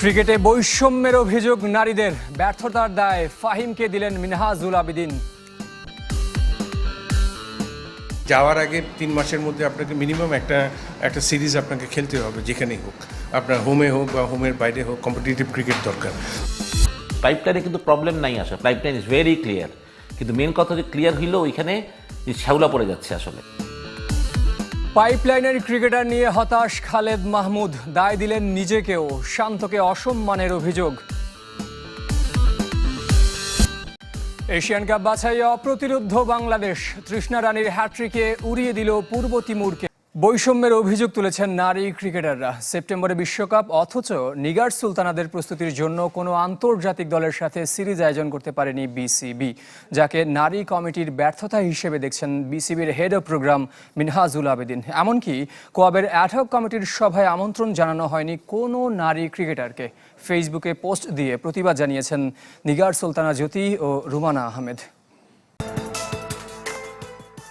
ক্রিকেটে বৈষম্যের অভিযোগ নারীদের। ব্যর্থতার দায় ফাহিমকে দিলেন মিনহাজুল আবিদিন। যাওয়ার আগে তিন মাসের মধ্যে আপনাকে মিনিমাম একটা একটা সিরিজ আপনাকে খেলতে হবে যেখানেই হোক। আপনার হোমে হোক বা হোমের বাইরে হোক কম্পিটিটিভ ক্রিকেট দরকার। পাইপলাইনে কিন্তু প্রবলেম নাই আসে পাইপলাইন ইজ ভেরি ক্লিয়ার কিন্তু মেন কথা যে ক্লিয়ার হইলেও ওইখানে শ্যাওলা পড়ে যাচ্ছে আসলে। পাইপলাইনের ক্রিকেটার নিয়ে হতাশ খালেদ মাহমুদ। দায় দিলেন নিজেকেও, শান্তকে অসম্মানের অভিযোগ। এশিয়ান কাপ বাছাইয়ে অপ্রতিরুদ্ধ বাংলাদেশ। তৃষ্ণা রানীর হ্যাট্রিকে উড়িয়ে দিল পূর্ব তিমুরকে। বৈষম্যের অভিযোগ তুলেছেন নারী ক্রিকেটাররা। সেপ্টেম্বরে বিশ্বকাপ, অথচ নিগার সুলতানাদের প্রস্তুতির জন্য কোনো আন্তর্জাতিক দলের সাথে সিরিজ আয়োজন করতে পারেনি বিসিবি, যাকে নারী কমিটির ব্যর্থতা হিসেবে দেখছেন বিসিবির head of programme Minhajul Abedin. এমনকি কোয়াবের অ্যাডহক কমিটির সভায় আমন্ত্রণ জানানো হয়নি কোনো নারী ক্রিকেটারকে। ফেসবুকে পোস্ট দিয়ে প্রতিবাদ জানিয়েছেন নিগার সুলতানা জ্যোতি ও রুমানা আহমেদ।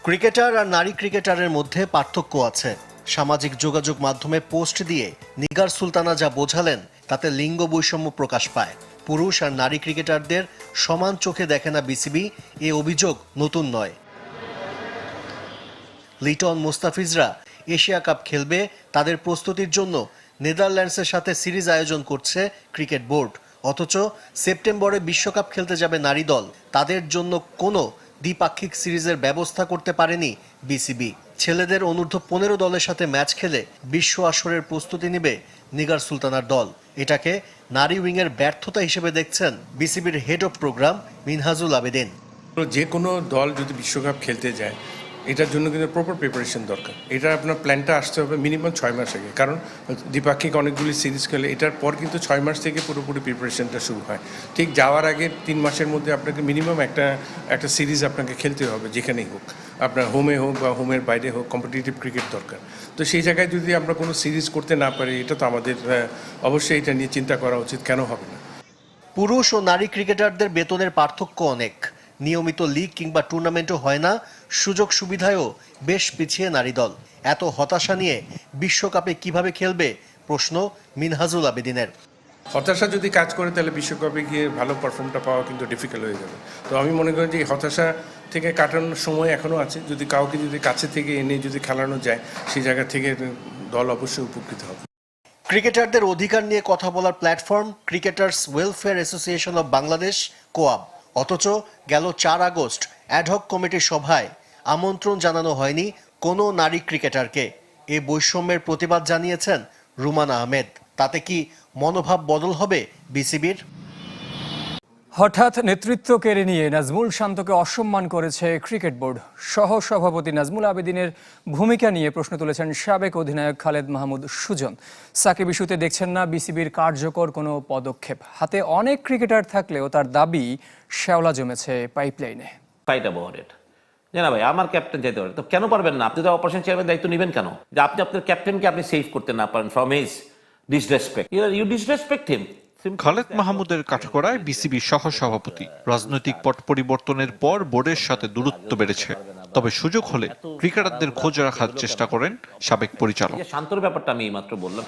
ক্রিকেটার আর নারী ক্রিকেটারের মধ্যে পার্থক্য আছে। সামাজিক যোগাযোগ মাধ্যমে পোস্ট দিয়ে নিগার সুলতানা যা বোঝালেন, তাতে লিঙ্গ বৈষম্য প্রকাশ পায়। পুরুষ আর নারী ক্রিকেটারদের সমান চোখে দেখে না বিসিবি, এ অভিযোগ নতুন নয়। লিটন মোস্তাফিজরা এশিয়া কাপ খেলবে, তাদের প্রস্তুতির জন্য নেদারল্যান্ডসের সাথে সিরিজ আয়োজন করছে ক্রিকেট বোর্ড। অথচ সেপ্টেম্বরে বিশ্বকাপ খেলতে যাবে নারী দল। তাদের জন্য কোনো দ্বিপাক্ষিক সিরিজের ব্যবস্থা করতে পারেনি বিসিবি। ছেলেদের অনূর্ধ্ব পনেরো দলের সাথে ম্যাচ খেলে বিশ্ব আসরের প্রস্তুতি নেবে নিগার সুলতানার দল। এটাকে নারী উইংয়ের ব্যর্থতা হিসেবে দেখছেন বিসিবির head of programme Minhajul Abedin. যে কোনো দল যদি বিশ্বকাপ খেলতে যায় এটার জন্য কিন্তু প্রপার প্রিপারেশন দরকার। এটা আপনার প্ল্যানটা আসতে হবে মিনিমাম ছয় মাস আগে। কারণ, দ্বিপাক্ষিক অনেকগুলি সিরিজ খেলে এটার পর কিন্তু ছয় মাস থেকে পুরোপুরি প্রিপারেশনটা শুরু হয়। ঠিক যাওয়ার আগে তিন মাসের মধ্যে আপনাকে মিনিমাম একটা একটা সিরিজ আপনাকে খেলতে হবে, যেখানেই হোক। আপনার হোমে হোক বা হোমের বাইরে হোক কম্পিটিটিভ ক্রিকেট দরকার। তো সেই জায়গায় যদি আমরা কোনো সিরিজ করতে না পারি, এটা তো আমাদের অবশ্যই এটা নিয়ে চিন্তা করা উচিত, কেন হবে না? পুরুষ ও নারী ক্রিকেটারদের বেতনের পার্থক্য অনেক। নিয়মিত লিগ কিংবা টুর্নামেন্টও হয় না সুযোগ সুবিধায়ও বেশ পিছিয়ে নারী দল। এত হতাশা নিয়ে বিশ্বকাপে কীভাবে খেলবে প্রশ্ন মিনহাজুল আবেদিনের। হতাশা যদি কাজ করে তাহলে বিশ্বকাপে গিয়ে ভালো পারফর্মটা পাওয়া কিন্তু ডিফিকাল্ট হয়ে যাবে। তো আমি মনে করি যে হতাশা থেকে কাটানোর সময় এখনও আছে। যদি কাউকে যদি কাছে থেকে এনে যদি খেলানো যায় সেই জায়গা থেকে দল অবশ্যই উপকৃত হবে। ক্রিকেটারদের অধিকার নিয়ে কথা বলার platform cricketers welfare association of Bangladesh কোয়াব। অথচ গেল চার আগস্ট অ্যাডহক কমিটির সভায় আমন্ত্রণ জানানো হয়নি কোনো নারী ক্রিকেটারকে। এ বৈষম্যের প্রতিবাদ জানিয়েছেন রুমান আহমেদ। তাতে কি মনোভাব বদল হবে বিসিবির? হঠাৎ নেতৃত্ব কেড়ে নিয়ে নাজমুল শান্তকে অসম্মান করেছে ক্রিকেট বোর্ড। সহ সভাপতি নাজমুল আবেদিনের ভূমিকা নিয়ে প্রশ্ন তুলেছেন সাবেক অধিনায়ক খালেদ মাহমুদ সুজন। সাকিব ইস্যুতে দেখছেন না বিসিবির কার্যকর কোনো পদক্ষেপ। হাতে অনেক ক্রিকেটার থাকলেও তার দাবি শ্যাওলা জমেছে পাইপলাইনে। ফাইট অ্যাবাউট ইট ভাই, আমার ক্যাপ্টেন যেতে পারে। তো কেন পারবেন না? আপনি তো অপারেশন চেয়ারম্যান দায়িত্ব নেবেন কেন? যে আপনি আপনার ক্যাপ্টেনকে আপনি সেভ করতে না পারেন from his disrespect you disrespect him Khaled মাহমুদের কাঠগড়ায় বিসিবি সহ সভাপতি রাজনৈতিক পট পরিবর্তনের পর বোর্ডের সাথে দূরত্ব বেড়েছে। তবে সুযোগ হলে ক্রিকেটারদের খোঁজ রাখার চেষ্টা করেন সাবেক পরিচালক। শান্তর ব্যাপারটা আমি মাত্র বললাম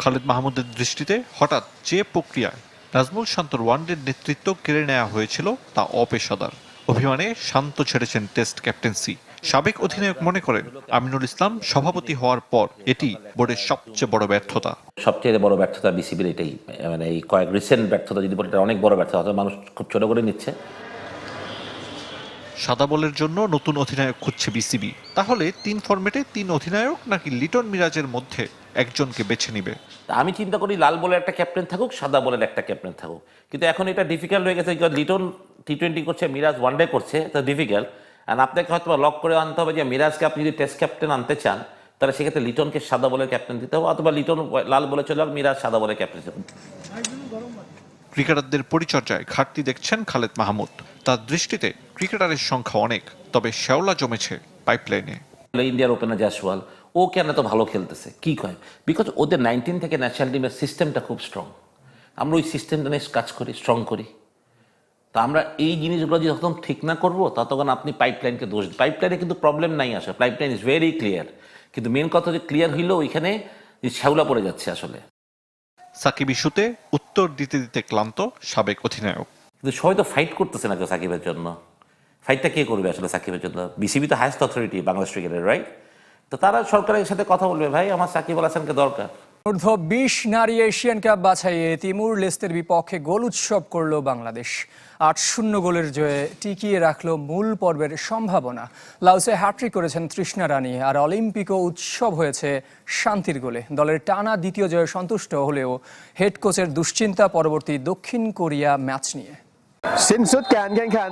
খালেদ মাহমুদের দৃষ্টিতে হঠাৎ যে প্রক্রিয়ায় নাজমুল শান্তর ওয়ানডের নেতৃত্ব কেড়ে নেওয়া হয়েছিল তা অপেশাদার। অভিমানে শান্ত ছেড়েছেন টেস্ট ক্যাপ্টেন্সি। সাবেক অধিনায়ক মনে করেন আমিনুল ইসলাম সভাপতি হওয়ার পর এটি বোর্ডের সবচেয়ে বড় ব্যর্থতা। সবচেয়ে বড় ব্যর্থতা বিসিবির এটাই মানে এই কয়েক রিসেন্ট ব্যর্থতা যদি বলি এটা অনেক বড় ব্যর্থতা মানুষ খুব ছোট করে নিচ্ছে। সাদা বলের জন্য নতুন অধিনায়ক খুঁজছে বিসিবি। তাহলে তিন ফরম্যাটে তিন অধিনায়ক নাকি লিটন মিরাজের মধ্যে একজনকে বেছে নিবে? আমি চিন্তা করি লাল বলের একটা ক্যাপ্টেন থাকুক সাদা বলের একটা ক্যাপ্টেন থাকুক। কিন্তু এখন এটা ডিফিকাল্ট হয়ে গেছে লিটন টি টোয়েন্টি করছে মিরাজ ওয়ান ডে করছে এটা ডিফিকাল্ট অ্যান্ড আপনাকে হয়তো লক করে আনতে হবে যে মিরাজকে আপনি যদি টেস্ট ক্যাপ্টেন আনতে চান তাহলে সেক্ষেত্রে লিটনকে সাদা বলে ক্যাপ্টেন দিতে হবে অথবা লিটন লাল বলে চলে যাক মিরাজ সাদা বলে ক্যাপ্টেন ক্রিকেটারদের পরিচর্যায় ঘাটতি দেখছেন খালেদ মাহমুদ। তার দৃষ্টিতে ক্রিকেটারের সংখ্যা অনেক তবে শ্যাওলা জমেছে পাইপলাইনে ইন্ডিয়ার ওপেনার জাসওয়াল ও কেন এত ভালো খেলতেছে? কি কয়? বিকজ ওদের নাইনটিন থেকে ন্যাশনাল টিমের সিস্টেমটা খুব স্ট্রং আমরা ওই সিস্টেমটা নিয়ে কাজ করি স্ট্রং করি। তা আমরা এই জিনিসগুলো যখন ঠিক না করব ততক্ষণ আপনি পাইপলাইনকে দোষ পাইপলাইনে কিন্তু প্রবলেম নাই আসে পাইপলাইন ইজ ভেরি ক্লিয়ার কিন্তু মেন কথা যে ক্লিয়ার হইলেও ওইখানে শ্যাওলা পড়ে যাচ্ছে আসলে। সাকিব ইস্যুতে উত্তর দিতে দিতে ক্লান্ত সাবেক অধিনায়ক। কিন্তু সবাই তো ফাইট করতেছে না কেউ সাকিবের জন্য। ফাইটটা কে করবে আসলে সাকিবের জন্য? বিসিবি তো হায়েস্ট অথরিটি বাংলাদেশ ক্রিকেটের রাইট তো তারা সরকারের সাথে কথা বলবে ভাই আমার সাকিব আল হাসানকে দরকার। অনূর্ধ্ব বিশ নারী এশিয়ান কাপ বাছাইয়ে তিমুর লেস্তের বিপক্ষে গোল উৎসব করল বাংলাদেশ। আট শূন্য গোলের জয়ে টিকিয়ে রাখল মূল পর্বের সম্ভাবনা। লাউসে হ্যাট্রিক করেছেন তৃষ্ণা রানী আর অলিম্পিকও উৎসব হয়েছে শান্তির গোলে। দলের টানা দ্বিতীয় জয়ে সন্তুষ্ট হলেও হেড কোচের দুশ্চিন্তা পরবর্তী দক্ষিণ কোরিয়া ম্যাচ নিয়ে। สิ้นสุดการแข่งขัน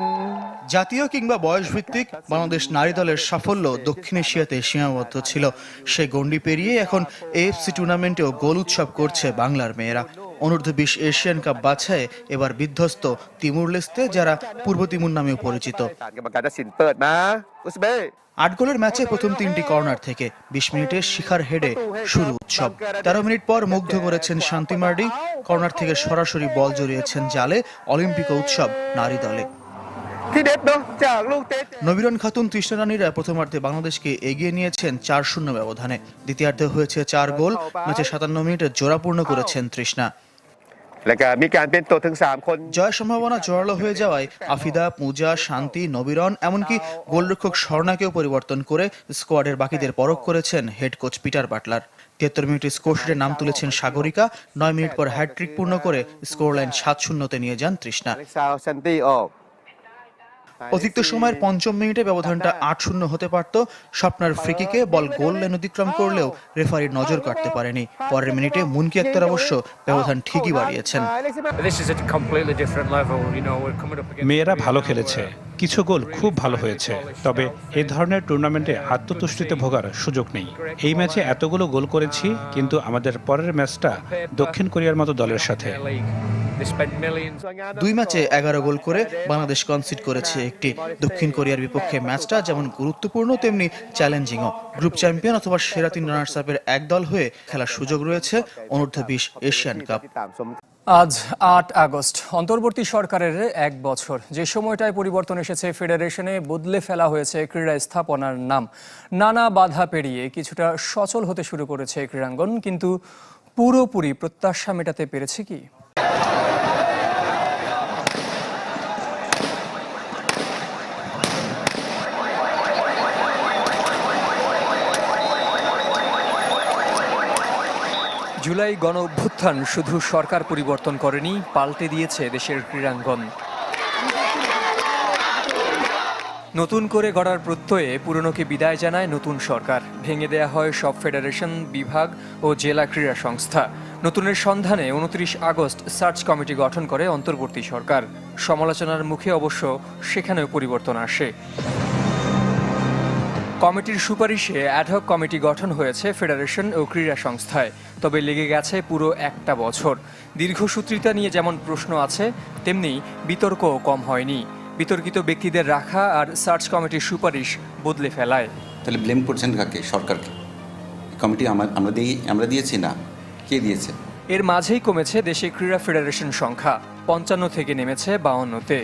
জাতীয় কিংবা বয়সভিত্তিক বাংলাদেশ নারী দলের সাফল্য দক্ষিণ এশিয়াতে সীমাবদ্ধ ছিল সে গণ্ডি পেরিয়ে এখন এএফসি টুর্নামেন্টেও গোল উৎসব করছে বাংলার মেয়েরা অনূর্ধ্ব বিশ এশিয়ান কাপ বাছায় এবার বিধ্বস্ত তিমুর লেস্তে যারা পূর্ব তিমুর নামেও পরিচিত আট গোলের ম্যাচে প্রথম তিনটি কর্নার থেকে বিশ মিনিটে শিখার হেডে শুরু উৎসব। তেরো মিনিট পর মুগ্ধ করেছেন শান্তি মার্ডি। কর্নার থেকে সরাসরি বল জড়িয়েছেন জালে অলিম্পিক উৎসব নারী দলে। নবীরন খাতুন তৃষ্ণরানীরা প্রথমার্ধে বাংলাদেশকে এগিয়ে নিয়েছেন চার শূন্য ব্যবধানে। দ্বিতীয়ার্ধে হয়েছে চার গোল। ম্যাচে সাতান্ন মিনিটে জোড়াপূর্ণ করেছেন তৃষ্ণা। แล้วก็มีการเป็นตัวถึง 3 คน জয় সম্ভাবনা জোরালো হয়ে যাওয়ায় আফিদা পূজা শান্তি নবীরন এমনকি গোলরক্ষক স্বর্ণাকেও পরিবর্তন করে স্কোয়াডের বাকিদের পরখ করেছেন হেড কোচ পিটার বাটলার তিয়াত্তর মিনিটে স্কোরশিটে নাম তুলেছেন সাগরিকা নয় মিনিট পর হ্যাট্রিক পূর্ণ করে স্কোর লাইন সাত শূন্যতে নিয়ে যান তৃষ্ণা অতিরিক্ত সময়ের পঞ্চম মিনিটে ব্যবধানটা আট শূন্য হতে পারত। স্বপ্নার ফ্রিকিকে বল গোল লাইন অতিক্রম করলেও রেফারির নজর কাটতে পারেনি। পরের মিনিটে মুনকি আক্তার অবশ্য ব্যবধান ঠিকই বাড়িয়েছেন. মেয়েরা ভালো খেলেছে। কিছু গোল খুব ভালো হয়েছে। তবে এই ধরনের টুর্নামেন্টে আত্মতুষ্টিতে ভোগার সুযোগ নেই। এই ম্যাচে এতগুলো গোল করেছি কিন্তু আমাদের পরের ম্যাচটা দক্ষিণ কোরিয়ার মতো দলের সাথে। দুই ম্যাচে এগারো গোল করে বাংলাদেশ কনসিড করেছে একটি দক্ষিণ কোরিয়ার বিপক্ষে ম্যাচটা যেমন গুরুত্বপূর্ণ তেমনি চ্যালেঞ্জিংও গ্রুপ চ্যাম্পিয়ন অথবা সেরা তিন রানার্স আপের একদল হয়ে খেলার সুযোগ রয়েছে অনূর্ধ্ব বিশ এশিয়ান কাপ। আজ আট আগস্ট অন্তর্বর্তী সরকারের এক বছর। যে সময়টায় পরিবর্তন এসেছে ফেডারেশনে বদলে ফেলা হয়েছে ক্রীড়া স্থাপনার নাম। নানা বাধা পেরিয়ে কিছুটা সচল হতে শুরু করেছে ক্রীড়াঙ্গন কিন্তু পুরোপুরি প্রত্যাশা মেটাতে পেরেছে কি? জুলাই গণ অভ্যুত্থান শুধু সরকার পরিবর্তন করেনি, পাল্টে দিয়েছে দেশের ক্রীড়াঙ্গন। নতুন করে গড়ার প্রত্যয়ে পুরনোকে বিদায় জানায় নতুন সরকার। ভেঙে দেয়া হয় সব ফেডারেশন, বিভাগ ও জেলা ক্রীড়া সংস্থা। নতুনের সন্ধানে উনত্রিশ আগস্ট সার্চ কমিটি গঠন করে অন্তর্বর্তী সরকার। সমালোচনার মুখে অবশ্য সেখানেও পরিবর্তন আসে। কমিটির সুপারিশে অ্যাডহক কমিটি গঠন হয়েছে ফেডারেশন ও ক্রীড়া সংস্থায়। তবে লেগে গেছে পুরো একটা বছর। দীর্ঘসূত্রিতা নিয়ে যেমন প্রশ্ন আছে তেমনি বিতর্কও কম হয়নি। বিতর্কিত ব্যক্তিদের রাখা আর সার্চ কমিটির সুপারিশ বদলে ফেলায়। তাহলে ব্লেম করছেন কাকে? সরকারকে? কমিটি আমরা দিই আমরা দিয়েছি না? কে দিয়েছে? এর মাঝেই কমেছে দেশে ক্রীড়া ফেডারেশন সংখ্যা। পঞ্চান্ন থেকে নেমেছে বাউন্নতে।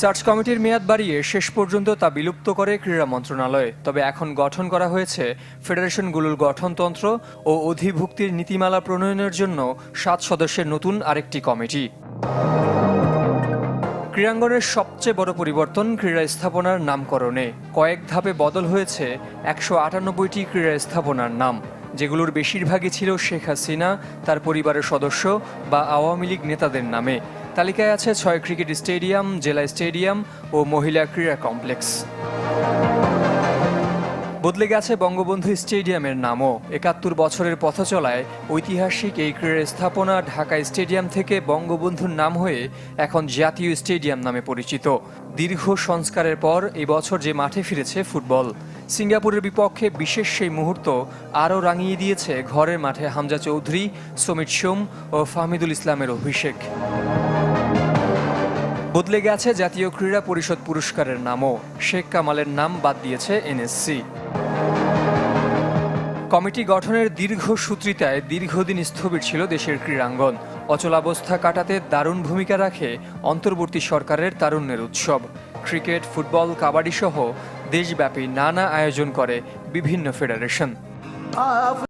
সার্চ কমিটির মেয়াদ বাড়িয়ে শেষ পর্যন্ত তা বিলুপ্ত করে ক্রীড়া মন্ত্রণালয়। তবে এখন গঠন করা হয়েছে ফেডারেশনগুলোর গঠনতন্ত্র ও অধিভুক্তির নীতিমালা প্রণয়নের জন্য সাত সদস্যের নতুন আরেকটি কমিটি। ক্রীড়াঙ্গনের সবচেয়ে বড় পরিবর্তন ক্রীড়া স্থাপনার নামকরণে। কয়েক ধাপে বদল হয়েছে একশো আটানব্বইটি ক্রীড়া স্থাপনার নাম, যেগুলোর বেশিরভাগই ছিল শেখ হাসিনা, তার পরিবারের সদস্য বা আওয়ামী লীগ নেতাদের নামে। তালিকায় আছে ছয় ক্রিকেট স্টেডিয়াম, জেলা স্টেডিয়াম ও মহিলা ক্রীড়া কমপ্লেক্স। বদলে গেছে বঙ্গবন্ধু স্টেডিয়ামের নামও। একাত্তর বছরের পথ চলায় ঐতিহাসিক এই ক্রীড়া স্থাপনা ঢাকা স্টেডিয়াম থেকে বঙ্গবন্ধুর নাম হয়ে এখন জাতীয় স্টেডিয়াম নামে পরিচিত। দীর্ঘ সংস্কারের পর এবছর যে মাঠে ফিরেছে ফুটবল। সিঙ্গাপুরের বিপক্ষে বিশেষ সেই মুহূর্ত আরও রাঙিয়ে দিয়েছে ঘরের মাঠে হামজা চৌধুরী, সমিত সোম ও ফাহমিদুল ইসলামের অভিষেক। বদলে গেছে জাতীয় ক্রীড়া পরিষদ পুরস্কারের নামও। শেখ কামালের নাম বাদ দিয়েছে এনএসসি। কমিটি গঠনের দীর্ঘ সূত্রিতায় দীর্ঘদিন স্থবির ছিল দেশের ক্রীড়াঙ্গন। অচলাবস্থা কাটাতে দারুণ ভূমিকা রাখে অন্তর্বর্তী সরকারের তারুণ্যের উৎসব। ক্রিকেট, ফুটবল, কাবাডি সহ দেশব্যাপী নানা আয়োজন করে বিভিন্ন ফেডারেশন।